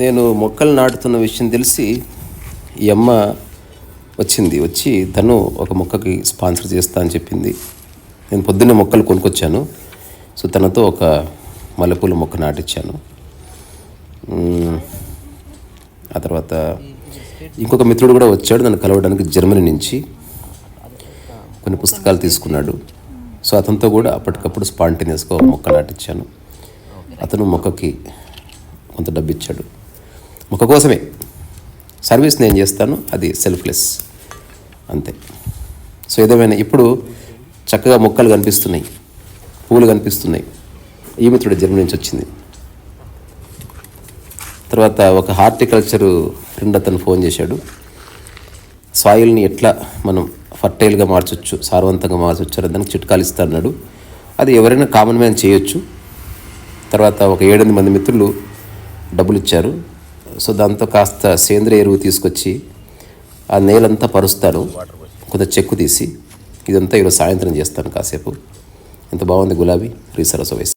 నేను మొక్కలు నాటుతున్న విషయం తెలిసి ఈ అమ్మ వచ్చింది. వచ్చి తను ఒక మొక్కకి స్పాన్సర్ చేస్తా అని చెప్పింది. నేను పొద్దున్నే మొక్కలు కొనుక్కొచ్చాను. సో తనతో ఒక మల్లెపూల మొక్క నాటించాను ఆ తర్వాత ఇంకొక మిత్రుడు కూడా వచ్చాడు. నన్ను కలవడానికి జర్మనీ నుంచి కొన్ని పుస్తకాలు తీసుకున్నాడు. సో అతనితో కూడా అప్పటికప్పుడు స్పాంటేనియస్గా ఒక మొక్క నాటించాను అతను మొక్కకి కొంత డబ్బు ఒక కోసమే. సర్వీస్ నేను చేస్తాను అది సెల్ఫ్లెస్ అంతే. సో ఏదేమైనా ఇప్పుడు చక్కగా మొక్కలు కనిపిస్తున్నాయి పువ్వులు కనిపిస్తున్నాయి. ఈ మిత్రుడు జర్మనీ నుంచి వచ్చింది. తర్వాత ఒక హార్టికల్చర్ ఫ్రెండ్ అతను ఫోన్ చేశాడు. సాయిల్ని ఎట్లా మనం ఫర్టైల్గా మార్చొచ్చు సారవంతంగా మార్చొచ్చు అని దానికి చిట్కాలు ఇస్తాడు అది ఎవరైనా కామన్ మ్యాన్ చేయొచ్చు. తర్వాత ఒక ఏడెనిమిది మంది మిత్రులు డబ్బులు ఇచ్చారు. సో దాంతో కాస్త సేంద్రియ ఎరువు తీసుకొచ్చి ఆ నేలంతా పరుస్తాను కొంత చెక్కు తీసి ఇదంతా ఈరోజు సాయంత్రం చేస్తాను కాసేపు. ఎంత బాగుంది గులాబీ? రీసరస వయసు